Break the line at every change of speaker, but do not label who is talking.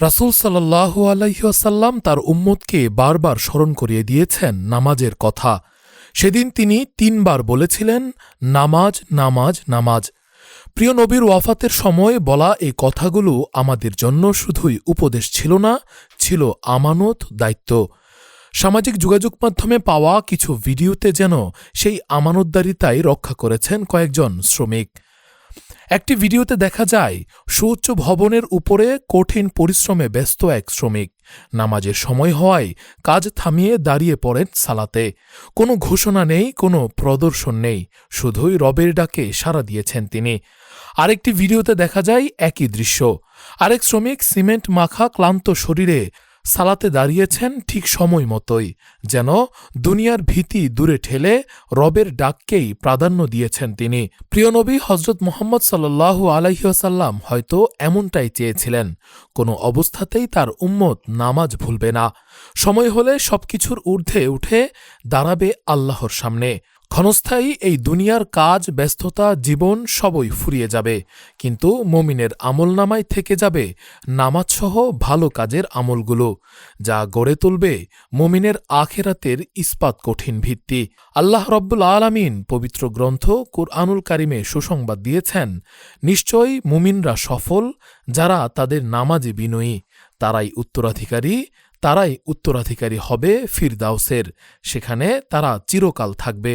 রাসূল সাল্লাল্লাহু আলাইসাল্লাম তার উম্মতকে বারবার স্মরণ করিয়ে দিয়েছেন নামাজের কথা। সেদিন তিনি তিনবার বলেছিলেন, নামাজ নামাজ নামাজ। প্রিয় নবীর ওয়াফাতের সময় বলা এই কথাগুলো আমাদের জন্য শুধুই উপদেশ ছিল না, ছিল আমানত, দায়িত্ব। সামাজিক যোগাযোগ মাধ্যমে পাওয়া কিছু ভিডিওতে যেন সেই আমানতদারিতাই রক্ষা করেছেন কয়েকজন শ্রমিক। একটি ভিডিওতে দেখা যায়, সুউচ্চ ভবনের উপরে কঠিন পরিশ্রমে ব্যস্ত এক শ্রমিক। নামাজের সময় হওয়ায় কাজ থামিয়ে দাঁড়িয়ে পড়েন সালাতে। কোনো ঘোষণা নেই, কোনো প্রদর্শন নেই, শুধুই রবের ডাকে সাড়া দিয়েছেন তিনি। আরেকটি ভিডিওতে দেখা যায় একই দৃশ্য। আরেক শ্রমিক সিমেন্ট মাখা ক্লান্ত শরীরে সালাতে দাঁড়িয়েছেন ঠিক সময় মতোই, যেন দুনিয়ার ভীতি দূরে ঠেলে রবের ডাককেই প্রাধান্য দিয়েছেন তিনি। প্রিয় নবী হজরত মোহাম্মদ সাল্লাল্লাহু আলাইসাল্লাম হয়তো এমনটাই চেয়েছিলেন, কোনো অবস্থাতেই তার উম্মত নামাজ ভুলবে না। সময় হলে সবকিছুর ঊর্ধ্বে উঠে দাঁড়াবে আল্লাহর সামনে। ক্ষণস্থায়ী এই দুনিয়ার কাজ, ব্যস্ততা, জীবন সবই ফুরিয়ে যাবে। কিন্তু মমিনের আমলনামায় থেকে যাবে নামাজসহ ভালো কাজের আমলগুলো, যা গড়ে তুলবে মমিনের আখেরাতের ইস্পাত কঠিন ভিত্তি। আল্লাহ রব্বুল আলামিন পবিত্র গ্রন্থ কুরআনুল কারিমে সুসংবাদ দিয়েছেন, নিশ্চয়ই মুমিনরা সফল যারা তাদের নামাজে বিনয়ী। তারাই উত্তরাধিকারী তারাই উত্তরাধিকারী হবে ফিরদাউসের। সেখানে তারা চিরকাল থাকবে।